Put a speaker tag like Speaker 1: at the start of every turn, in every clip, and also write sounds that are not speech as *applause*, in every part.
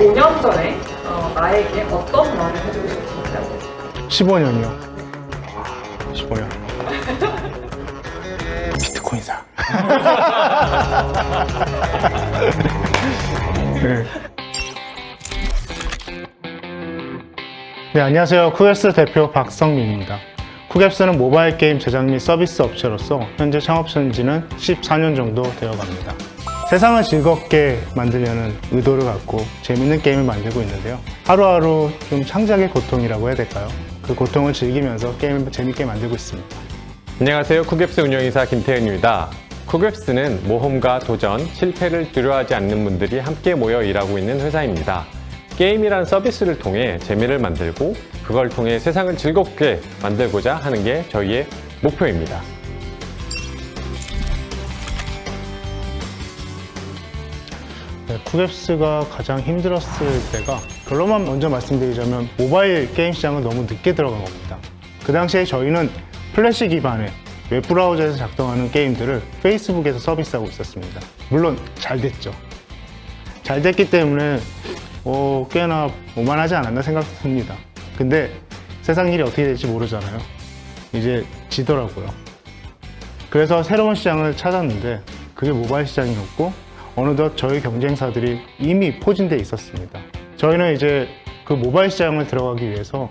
Speaker 1: 5년 전에 어, 나에게 어떤 말을 해주고 싶으신가요?
Speaker 2: 15년이요. 15년. 비트코인사. *laughs* 네. 네, 안녕하세요. 쿠앱스 대표 박성민입니다. 쿠앱스는 모바일 게임 제작 및 서비스 업체로서 현재 창업 지는 14년 정도 되어 갑니다. 세상을 즐겁게 만들려는 의도를 갖고 재밌는 게임을 만들고 있는데요. 하루하루 좀 창작의 고통이라고 해야 될까요? 그 고통을 즐기면서 게임을 재밌게 만들고 있습니다.
Speaker 3: 안녕하세요. 쿠앱스 운영이사 김태현입니다. 쿠앱스는 모험과 도전, 실패를 두려워하지 않는 분들이 함께 모여 일하고 있는 회사입니다. 게임이란 서비스를 통해 재미를 만들고 그걸 통해 세상을 즐겁게 만들고자 하는 게 저희의 목표입니다.
Speaker 2: 쿠앱스가 가장 힘들었을 때가 결론만 먼저 말씀드리자면 모바일 게임 시장은 너무 늦게 들어간 겁니다. 그 당시에 저희는 플래시 기반의 웹브라우저에서 작동하는 게임들을 페이스북에서 서비스하고 있었습니다. 물론 잘 됐죠. 잘 됐기 때문에 어, 꽤나 오만하지 않았나 생각합니다. 근데 세상 일이 어떻게 될지 모르잖아요. 이제 지더라고요. 그래서 새로운 시장을 찾았는데 그게 모바일 시장이었고 어느덧 저희 경쟁사들이 이미 포진돼 있었습니다. 저희는 이제 그 모바일 시장을 들어가기 위해서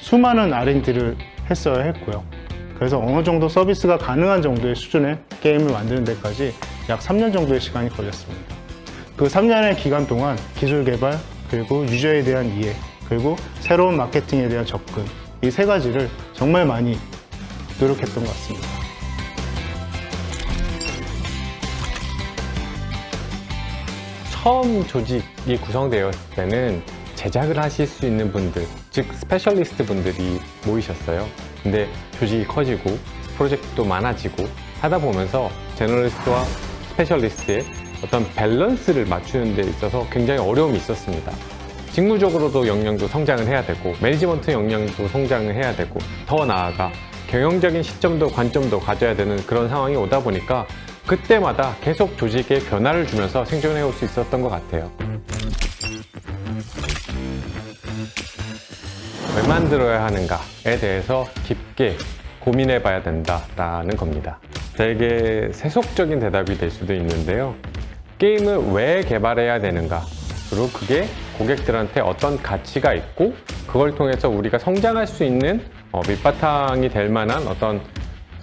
Speaker 2: 수많은 R&D를 했어야 했고요. 그래서 어느 정도 서비스가 가능한 정도의 수준의 게임을 만드는 데까지 약 3년 정도의 시간이 걸렸습니다. 그 3년의 기간 동안 기술 개발, 그리고 유저에 대한 이해, 그리고 새로운 마케팅에 대한 접근, 이 세 가지를 정말 많이 노력했던 것 같습니다.
Speaker 3: 처음 조직이 구성되었을 때는 제작을 하실 수 있는 분들, 즉 스페셜리스트 분들이 모이셨어요. 근데 조직이 커지고 프로젝트도 많아지고 하다 보면서 제너리스트와 스페셜리스트의 어떤 밸런스를 맞추는 데 있어서 굉장히 어려움이 있었습니다. 직무적으로도 역량도 성장을 해야 되고 매니지먼트 역량도 성장을 해야 되고 더 나아가 경영적인 시점도 관점도 가져야 되는 그런 상황이 오다 보니까 그때마다 계속 조직에 변화를 주면서 생존해 올 수 있었던 것 같아요. 왜 만들어야 하는가에 대해서 깊게 고민해 봐야 된다라는 겁니다. 되게 세속적인 대답이 될 수도 있는데요. 게임을 왜 개발해야 되는가? 그리고 그게 고객들한테 어떤 가치가 있고 그걸 통해서 우리가 성장할 수 있는 어, 밑바탕이 될 만한 어떤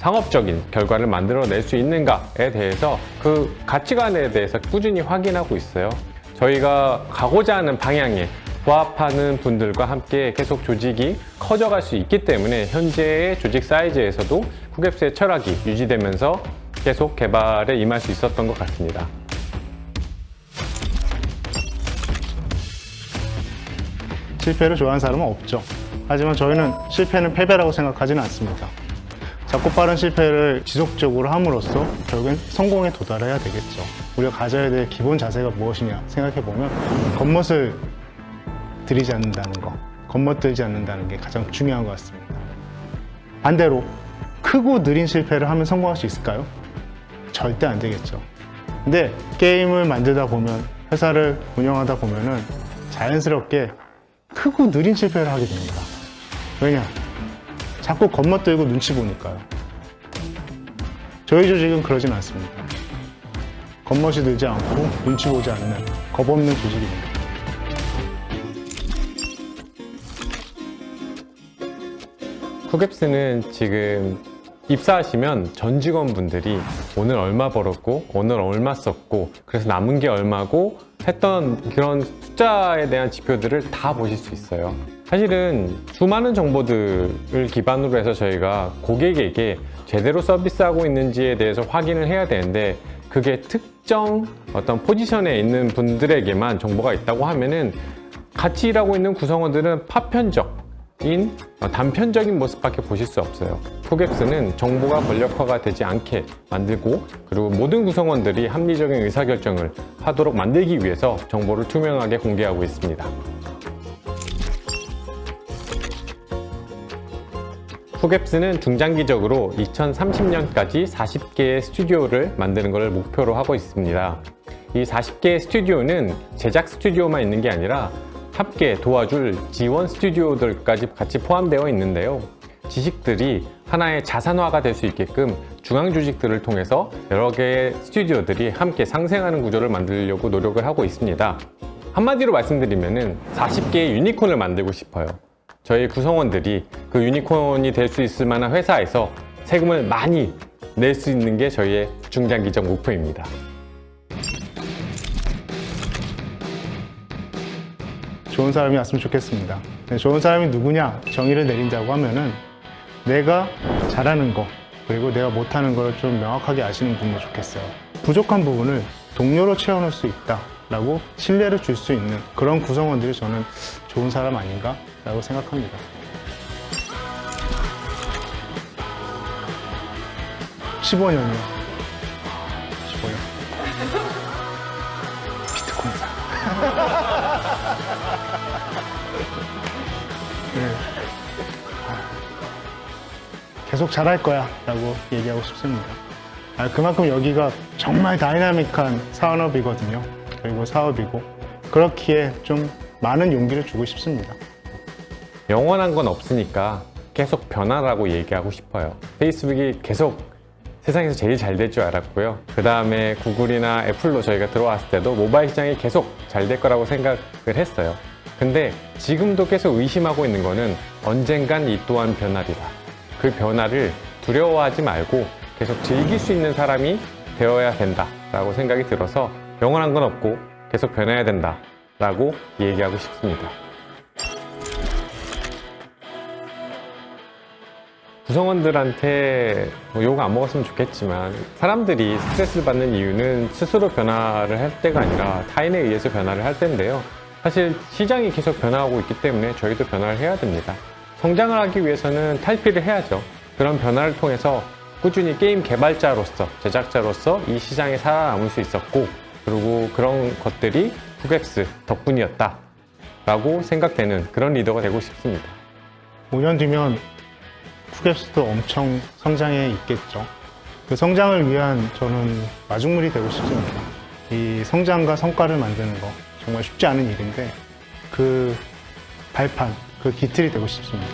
Speaker 3: 상업적인 결과를 만들어낼 수 있는가에 대해서 그 가치관에 대해서 꾸준히 확인하고 있어요. 저희가 가고자 하는 방향에 부합하는 분들과 함께 계속 조직이 커져갈 수 있기 때문에 현재의 조직 사이즈에서도 쿠앱스의 철학이 유지되면서 계속 개발에 임할 수 있었던 것 같습니다.
Speaker 2: 실패를 좋아하는 사람은 없죠. 하지만 저희는 실패는 패배라고 생각하지는 않습니다. 작고 빠른 실패를 지속적으로 함으로써 결국엔 성공에 도달해야 되겠죠. 우리가 가져야 될 기본 자세가 무엇이냐 생각해 보면 겉멋을 들이지 않는다는 거, 겉멋들지 않는다는 게 가장 중요한 것 같습니다. 반대로 크고 느린 실패를 하면 성공할 수 있을까요? 절대 안 되겠죠. 근데 게임을 만들다 보면 회사를 운영하다 보면은 자연스럽게 크고 느린 실패를 하게 됩니다. 왜냐? 자꾸 겉멋들고 눈치 보니까요. 저희 조직은 그러진 않습니다. 겉멋이 들지 않고 눈치 보지 않는 겁 없는 조직입니다.
Speaker 3: 쿠앱스는 지금 입사하시면 전 직원분들이 오늘 얼마 벌었고 오늘 얼마 썼고 그래서 남은 게 얼마고 했던 그런 숫자에 대한 지표들을 다 보실 수 있어요. 사실은 수많은 정보들을 기반으로 해서 저희가 고객에게 제대로 서비스하고 있는지에 대해서 확인을 해야 되는데 그게 특정 어떤 포지션에 있는 분들에게만 정보가 있다고 하면은 같이 일하고 있는 구성원들은 파편적 인 단편적인 모습밖에 보실 수 없어요. 포갭스는 정보가 권력화가 되지 않게 만들고 그리고 모든 구성원들이 합리적인 의사결정을 하도록 만들기 위해서 정보를 투명하게 공개하고 있습니다. 푸갭스는 중장기적으로 2030년까지 40개의 스튜디오를 만드는 것을 목표로 하고 있습니다. 이 40개의 스튜디오는 제작 스튜디오만 있는 게 아니라 함께 도와줄 지원 스튜디오들까지 같이 포함되어 있는데요. 지식들이 하나의 자산화가 될 수 있게끔 중앙 조직들을 통해서 여러 개의 스튜디오들이 함께 상생하는 구조를 만들려고 노력을 하고 있습니다. 한마디로 말씀드리면은 40개의 유니콘을 만들고 싶어요. 저희 구성원들이 그 유니콘이 될 수 있을 만한 회사에서 세금을 많이 낼 수 있는 게 저희의 중장기적 목표입니다.
Speaker 2: 좋은 사람이 왔으면 좋겠습니다. 네, 좋은 사람이 누구냐 정의를 내린다고 하면은 내가 잘하는 거 그리고 내가 못하는 걸 좀 명확하게 아시는 분이 좋겠어요. 부족한 부분을 동료로 채워넣을 수 있다라고 신뢰를 줄 수 있는 그런 구성원들이 저는 좋은 사람 아닌가라고 생각합니다. (15년이요) (15년) 비트코인사 *laughs* 네. 계속 잘할 거야 라고 얘기하고 싶습니다. 아, 그만큼 여기가 정말 다이나믹한 산업이거든요. 그리고 사업이고 그렇기에 좀 많은 용기를 주고 싶습니다.
Speaker 3: 영원한 건 없으니까 계속 변화라고 얘기하고 싶어요. 페이스북이 계속 세상에서 제일 잘 될 줄 알았고요. 그 다음에 구글이나 애플로 저희가 들어왔을 때도 모바일 시장이 계속 잘 될 거라고 생각을 했어요. 근데 지금도 계속 의심하고 있는 거는 언젠간 이 또한 변하리라. 그 변화를 두려워하지 말고 계속 즐길 수 있는 사람이 되어야 된다라고 생각이 들어서 영원한 건 없고 계속 변해야 된다라고 얘기하고 싶습니다. 구성원들한테 뭐욕안 먹었으면 좋겠지만 사람들이 스트레스를 받는 이유는 스스로 변화를 할 때가 아니라 타인에 의해서 변화를 할 때인데요. 사실 시장이 계속 변화하고 있기 때문에 저희도 변화를 해야 됩니다. 성장을 하기 위해서는 탈피를 해야죠. 그런 변화를 통해서 꾸준히 게임 개발자로서 제작자로서 이 시장에 살아남을 수 있었고 그리고 그런 것들이 후객스 덕분이었다 라고 생각되는 그런 리더가 되고 싶습니다.
Speaker 2: 5년 뒤면 푸겟스도 엄청 성장해 있겠죠. 그 성장을 위한 저는 마중물이 되고 싶습니다. 이 성장과 성과를 만드는 거 정말 쉽지 않은 일인데 그 발판, 그 기틀이 되고 싶습니다.